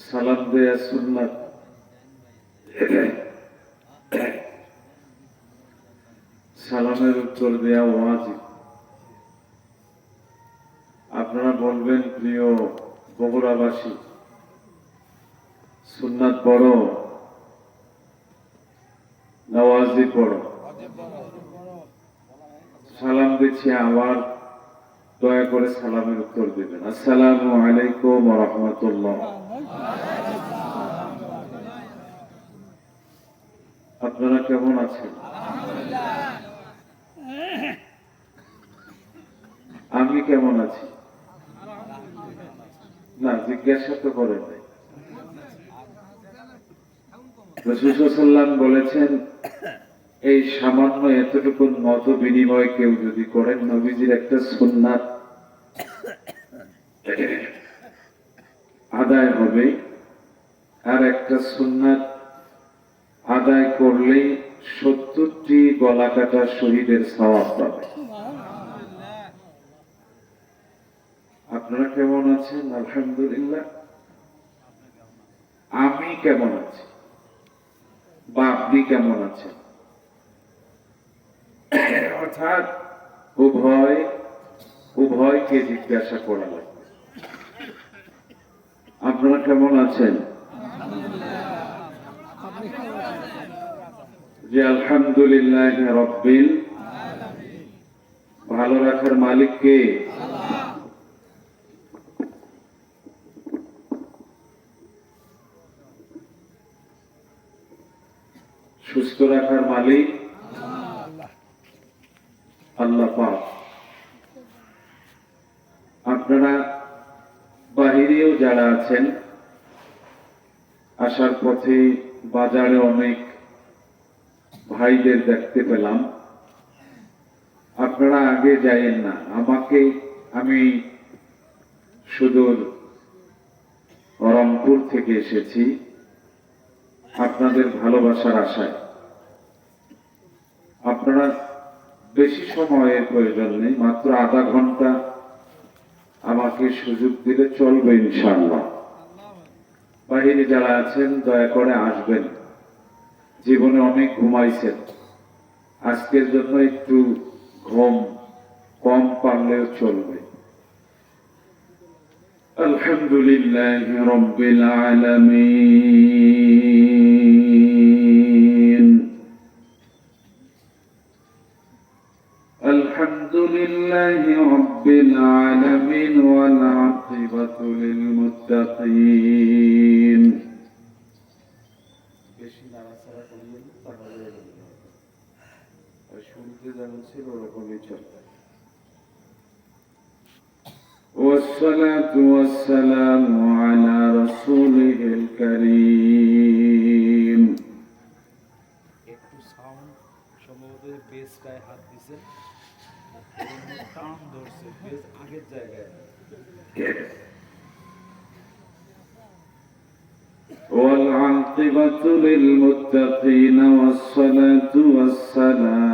সালাম দেয়া সুন্নাত। সালামের উত্তর দেয়া ওয়াজিব। আপনারা বলবেন প্রিয় বগুড়াবাসী সুন্নাত বড় নওয়াজি বড় সালাম দিচ্ছি আবার দয়া করে সালামের উত্তর দিবেন আসসালামু আলাইকুম রহমতুল্লাহ আপনারা কেমন আছেন আমি কেমন আছি না জিজ্ঞাসা তো করেন রসুসাল্লাম বলেছেন এই সামান্য এতটুকু মত বিনিময় কেউ যদি করেন, নবীজির একটা সুন্নাত আদায় হবে। আর একটা সুন্নাত আদায় করলেই সত্তরটি গলা কাটা শহীদের সওয়াব পাবে। আপনারা কেমন আছেন? আলহামদুলিল্লাহ। আমি কেমন আছি? বা আপনি কেমন আছেন? অর্থাৎ উভয়, উভয়কে জিজ্ঞাসা করা আপনারা কেমন আছেন? যে আলহামদুলিল্লাহ রব্বিল ভালো রাখার মালিক কে? সুস্থ রাখার মালিক আল্লাহ পাক আপনারা বাহিরেও যারা আছেন, আসার পথে বাজারে অনেক ভাইদের দেখতে পেলাম। আপনারা আগে যাইয়েন না, আমাকে আমি সুদূর রংপুর থেকে এসেছি, আপনাদের ভালোবাসার আশায়। আপনারা বেশি সময়ের প্রয়োজন নেই, মাত্র আধা ঘণ্টা আমাকে সুযোগ দিলে চলবে ইনশাল্লাহ বাহিরে যারা আছেন, দয়া করে আসবেন। জীবনে অনেক ঘুমাইছেন। আজকের জন্য একটু ঘুম কম পারলেও চলবে। আলহামদুলিল্লাহ রব্বিল আলামিন। لله رب العالمين والعاقبة للمتقين والصلاة والسلام والعاقبة للمتقين والصلاة والسلام.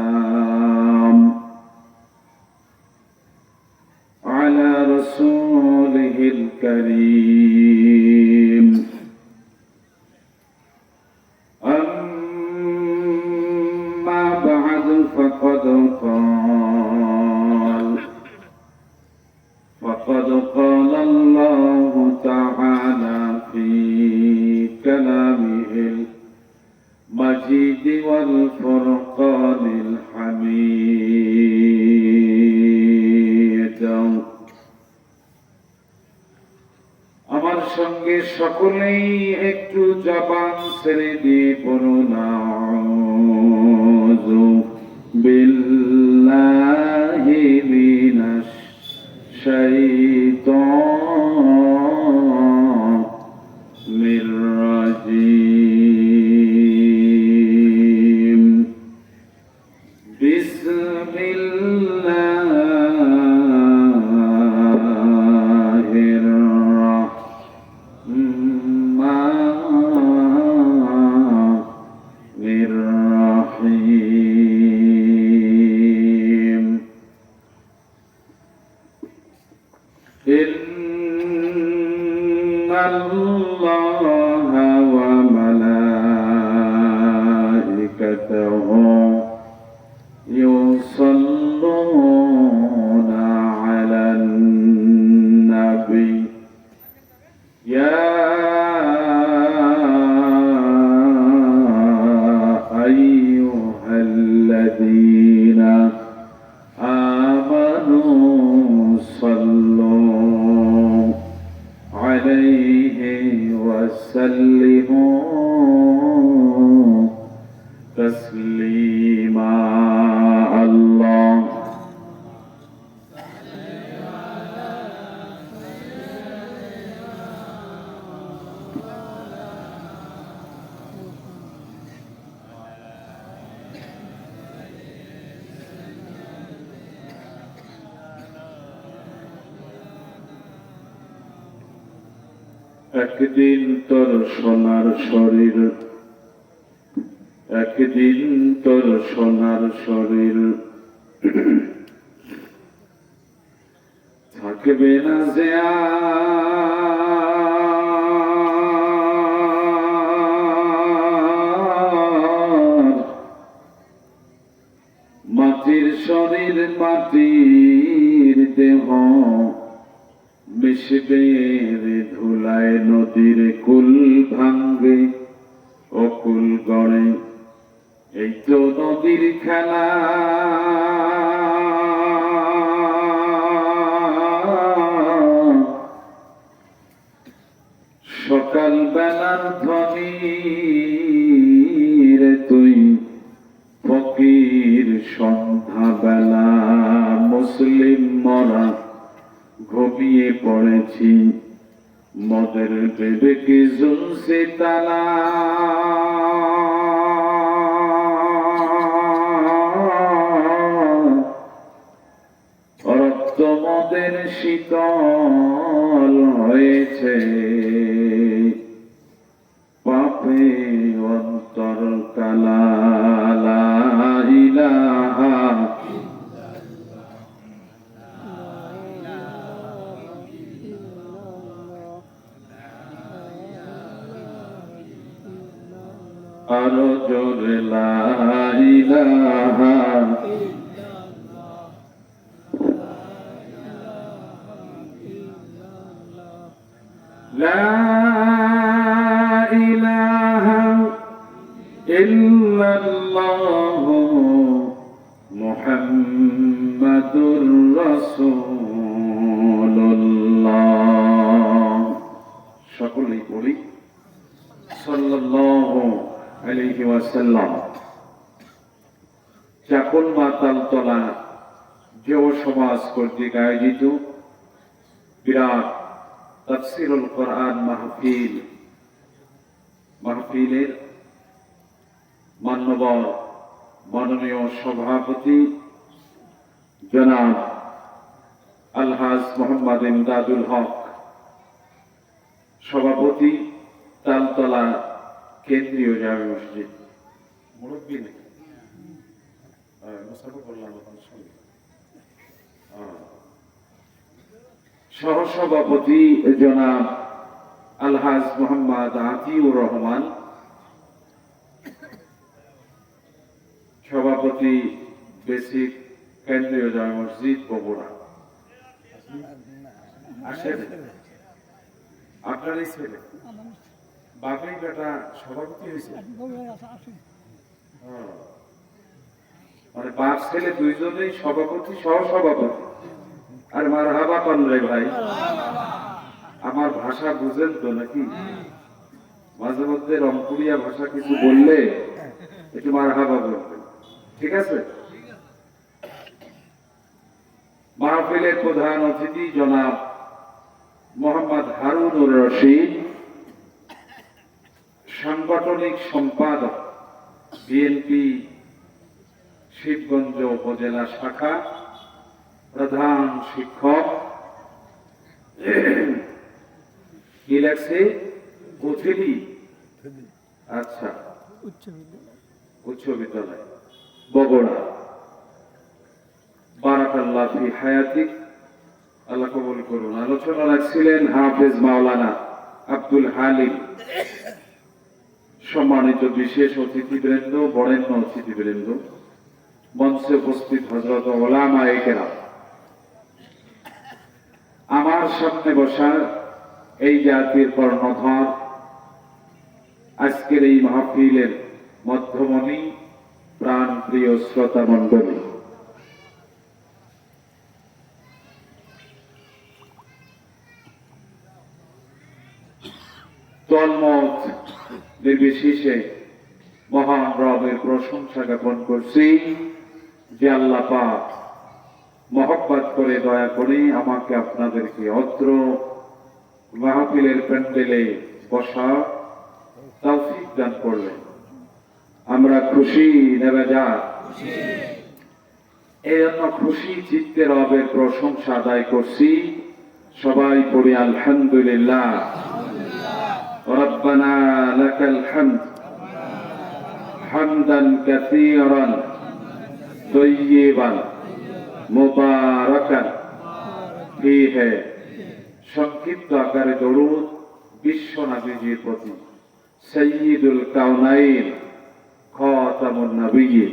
জবান ছেড়ে عليه وسلموا تسليما একদিন তোর সোনার শরীর, একদিন তোর সোনার শরীর থাকবে না যে। মাটির শরীর, মাটির দেহ মিশবে রে direct বেবেকে জুলসে তালা। রক্ত মদের শীতল জোরে লা ইলাহা সমাজ কর্তৃক আয়োজিত বিরাট তফসিরুল কোরআন মাহফিল। মাহফিলের মান্যবর মাননীয় সভাপতি জনাব আলহাজ মোহাম্মদ ইমদাদুল হক সভাপতি তালতলা কেন্দ্রীয় জামে মসজিদ। মুরব্বী নাকি? হ্যাঁ, মুসাফা করলাম সঙ্গে। সহসভাপতি জনাব আলহাজ মোহাম্মদ আতিউর রহমান সভাপতি বেসিক কেন্দ্রীয় জামে মসজিদ বগুড়া। আপনার এই ছেলে? বাবাই বেটা সভাপতি হয়েছে? হ্যাঁ। মানে বাপ ছেলে দুইজনেই সভাপতি সহ সভাপতি আর মার হাবা রে ভাই। আমার ভাষা বুঝেন তো নাকি? মাঝে মধ্যে রংপুরিয়া ভাষা কিছু বললে একটু মার হাবা বলবেন ঠিক আছে? মাহফিলের প্রধান অতিথি জনাব মোহাম্মদ হারুনুর রশিদ, সাংগঠনিক সম্পাদক বিএনপি শিবগঞ্জ উপজেলা শাখা প্রধান শিক্ষক কি লাগছে কোথিলি আচ্ছা। উচ্চ বিদ্যালয়। উচ্চ বিদ্যালয়। বগুড়া। বারাকাল্লাহ ফি হায়াতিক। আল্লাহ কবুল করুন। আলোচনা রাখছিলেন হাফেজ মাওলানা আব্দুল হালিম। সম্মানিত বিশেষ অতিথিবৃন্দ বরেণ্য অতিথিবৃন্দ। মঞ্চে উপস্থিত হজরত ওলামা একেরা আমার সামনে বসা এই জাতির কর্ণধর আজকের এই মাহফিলের মধ্যমণি প্রাণ প্রিয় শ্রোতা মণ্ডলী তন্মত নির্বিশেষে মহান রবের প্রশংসা জ্ঞাপন করছি। যে আল্লাহ পাক মহব্বত করে দয়া করে আমাকে আপনাদেরকে অত্র মাহফিলের প্যান্ডেলে বসা তৌফিক দান করলেন আমরা খুশি নেবে যা এই জন্য খুশি চিত্তে রবের প্রশংসা আদায় করছি সবাই পড়ি আলহামদুলিল্লাহ ربنا لك الحمد حمدا كثيرا তৈবান মোবারকান। সংক্ষিপ্ত আকারে দরুদ বিশ্ব নাবিজির প্রতি। সৈয়দুল কাউনাইন খতামুন নবীর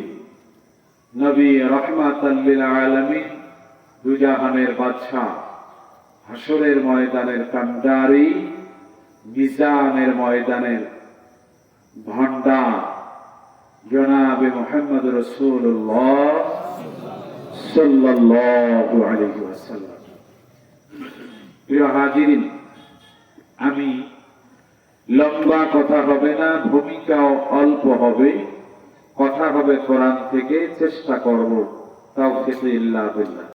নবী রহমাত আলমী দুজাহানের বাদশাহ। হাসরের ময়দানের কান্ডারি, মিজানের ময়দানের আমি লম্বা কথা হবে না, ভূমিকাও অল্প হবে। কথা হবে কোরআন থেকে, চেষ্টা করব। তাও খেতে ইল্লা বিল্লাহ।